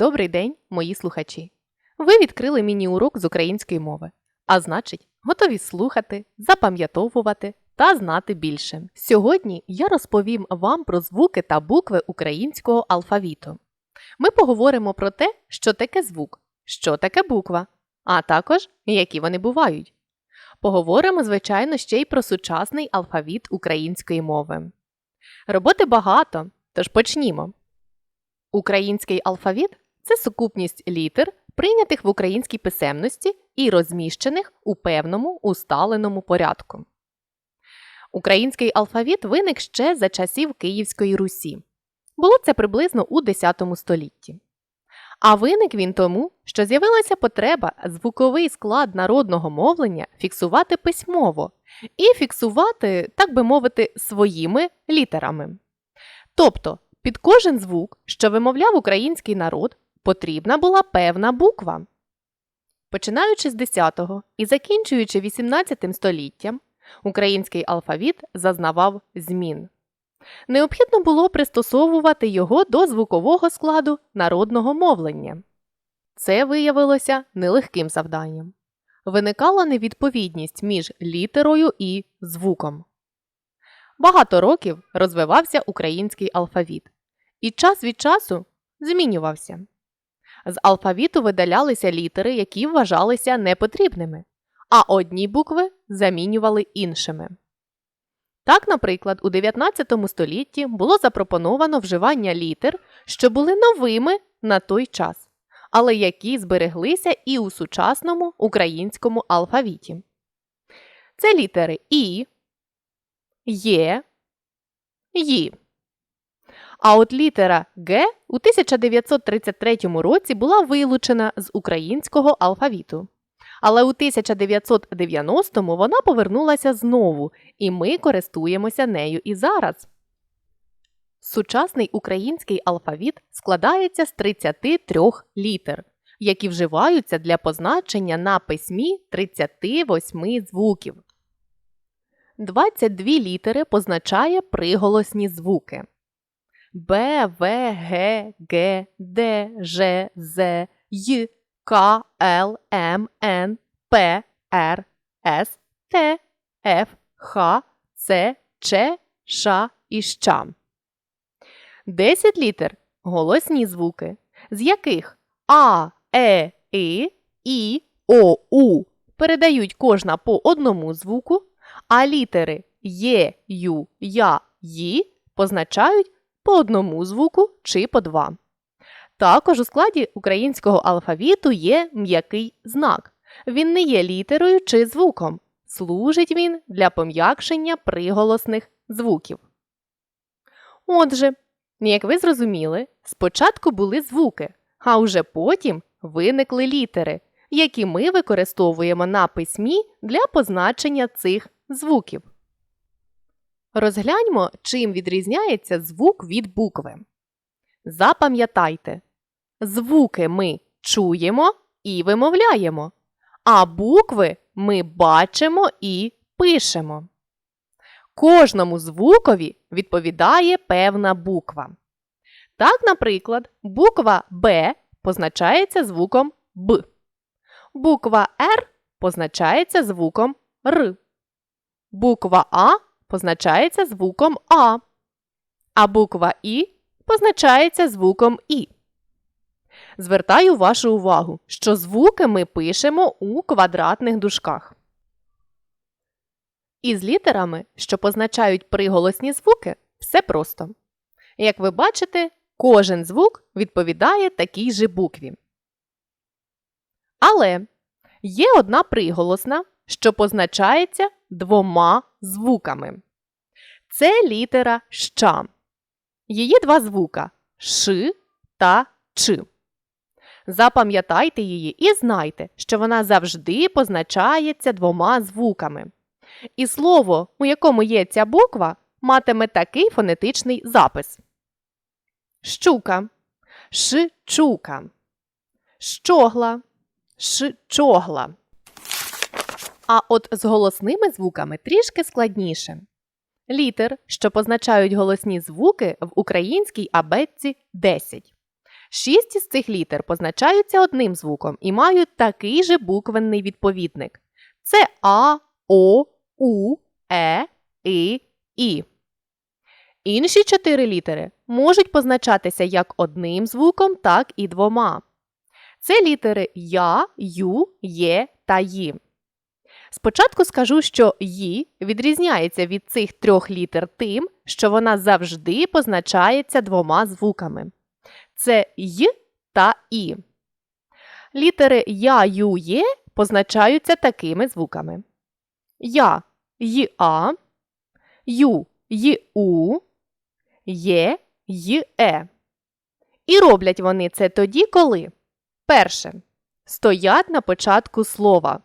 Добрий день, мої слухачі! Ви відкрили міні-урок з української мови, а значить, готові слухати, запам'ятовувати та знати більше. Сьогодні я розповім вам про звуки та букви українського алфавіту. Ми поговоримо про те, що таке звук, що таке буква, а також які вони бувають. Поговоримо, звичайно, ще й про сучасний алфавіт української мови. Роботи багато, тож почнімо. Український алфавіт це сукупність літер, прийнятих в українській писемності і розміщених у певному усталеному порядку. Український алфавіт виник ще за часів Київської Русі. Було це приблизно у X столітті. А виник він тому, що з'явилася потреба звуковий склад народного мовлення фіксувати письмово і фіксувати, так би мовити, своїми літерами. Тобто під кожен звук, що вимовляв український народ, потрібна була певна буква. Починаючи з 10-го і закінчуючи 18 століттям, український алфавіт зазнавав змін. Необхідно було пристосовувати його до звукового складу народного мовлення. Це виявилося нелегким завданням. Виникала невідповідність між літерою і звуком. Багато років розвивався український алфавіт, і час від часу змінювався. З алфавіту видалялися літери, які вважалися непотрібними, а одні букви замінювали іншими. Так, наприклад, у 19 столітті було запропоновано вживання літер, що були новими на той час, але які збереглися і у сучасному українському алфавіті. Це літери І, Є, Ї. А от літера Г у 1933 році була вилучена з українського алфавіту. Але у 1990-му вона повернулася знову, і ми користуємося нею і зараз. Сучасний український алфавіт складається з 33 літер, які вживаються для позначення на письмі 38 звуків. 22 літери позначає приголосні звуки. Б, В, Г, Г, Д, Ж, З, Й, К, Л, М, Н, П, Р, С, Т, Ф, Х, Ц, Ч, Ш і Щ. 10 літер голосні звуки, з яких А, Е, И, І, О, У передають кожна по одному звуку, а літери Є, Ю, Я, Ї позначають по одному звуку чи по два. Також у складі українського алфавіту є м'який знак. Він не є літерою чи звуком. Служить він для пом'якшення приголосних звуків. Отже, як ви зрозуміли, спочатку були звуки, а вже потім виникли літери, які ми використовуємо на письмі для позначення цих звуків. Розгляньмо, чим відрізняється звук від букви. Запам'ятайте, звуки ми чуємо і вимовляємо, а букви ми бачимо і пишемо. Кожному звукові відповідає певна буква. Так, наприклад, буква Б позначається звуком Б. Буква Р позначається звуком Р. Буква А позначається звуком А, а буква І позначається звуком І. Звертаю вашу увагу, що звуки ми пишемо у квадратних дужках. Із літерами, що позначають приголосні звуки, все просто. Як ви бачите, кожен звук відповідає такій же букві. Але є одна приголосна, що позначається двома звуками. Це літера ща. Її два звука Ш та Ч. Запам'ятайте її і знайте, що вона завжди позначається двома звуками. І слово, у якому є ця буква, матиме такий фонетичний запис: щука, шчука, щогла, шчогла. А от з голосними звуками трішки складніше. Літер, що позначають голосні звуки в українській абетці 10. Шість із цих літер позначаються одним звуком і мають такий же буквенний відповідник. Це А, О, У, Е, І, І. Інші чотири літери можуть позначатися як одним звуком, так і двома. Це літери Я, Ю, Є та Ї. Спочатку скажу, що «ї» відрізняється від цих трьох літер тим, що вона завжди позначається двома звуками. Це «й» та «і». Літери Я, Ю, Є позначаються такими звуками. Я й А, Ю й У, Є й Е. І роблять вони це тоді, коли перше стоять на початку слова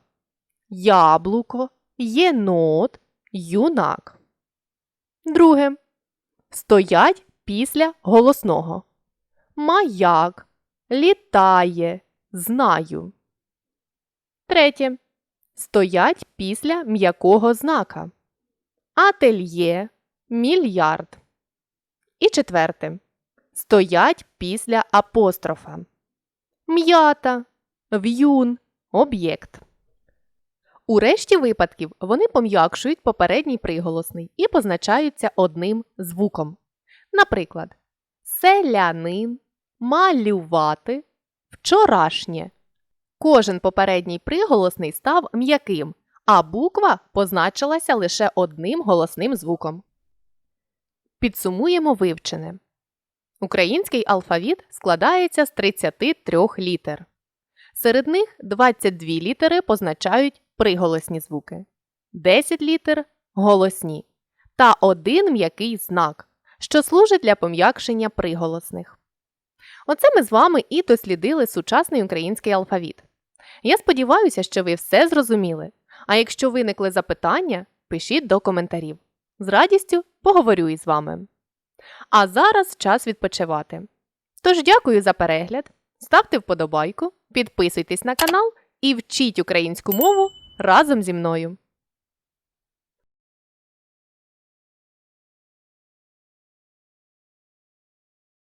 яблуко, єнот, юнак. Друге. Стоять після голосного. Маяк, літає, знаю. Третє. Стоять після м'якого знака. Ательє, мільярд. І четверте. Стоять після апострофа. М'ята, в'юн, об'єкт. У решті випадків вони пом'якшують попередній приголосний і позначаються одним звуком. Наприклад, селянин, малювати, вчорашнє. Кожен попередній приголосний став м'яким, а буква позначилася лише одним голосним звуком. Підсумуємо вивчене. Український алфавіт складається з 33 літер. Серед них 22 літери позначають приголосні звуки, 10 літер голосні та один м'який знак, що служить для пом'якшення приголосних. Оце ми з вами і дослідили сучасний український алфавіт. Я сподіваюся, що ви все зрозуміли. А якщо виникли запитання, пишіть до коментарів. З радістю поговорю із вами. А зараз час відпочивати. Тож дякую за перегляд, ставте вподобайку, підписуйтесь на канал і вчіть українську мову разом зі мною.